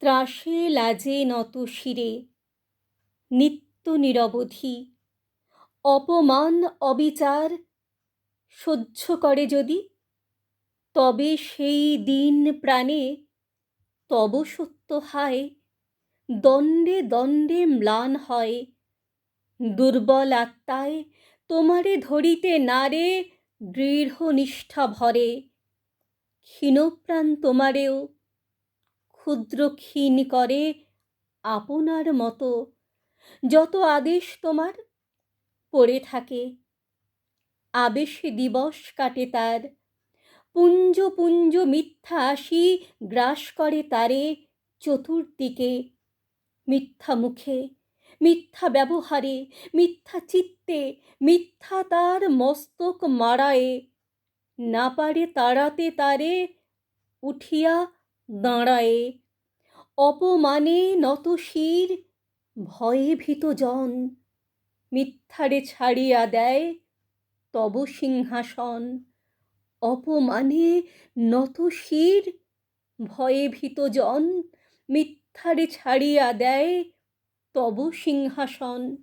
ত্রাসে লাজে নত শিরে। নিত্য নিরবধি। অপমান, অবিচার সহ্য করে যদি, তবে সেই দিন প্রাণে তব সত্য হায়। দণ্ডে দণ্ডে ম্লান হয়। দুর্বল আত্মায় তোমারে ধরিতে নারে দৃঢ় নিষ্ঠা ভরে। ক্ষীণপ্রাণ তোমারেও ক্ষুদ্র ক্ষীণ করে আপনার মতো। যত আদেশ তোমার পড়ে থাকে, আবেশে দিবস কাটে তার। পুঞ্জ পুঞ্জ মিথ্যা আসি গ্রাস করে তারে চতুর্দিকে। মিথ্যা মুখে, মিথ্যা ব্যবহারে, মিথ্যা চিত্তে, মিথ্যা তার মস্তক মারায়ে না পারে তাড়াতে তারে উঠিয়া দাঁড়ায়ে। অপমানে নত শির, ভয়ে ভীত জন। মিথ্যারে ছাড়িয়া দেয় তব সিংহাসন। অপমানে নত শির, ভয়ে ভীত জন। মিথ্যারে ছাড়িয়া দেয় তব সিংহাসন।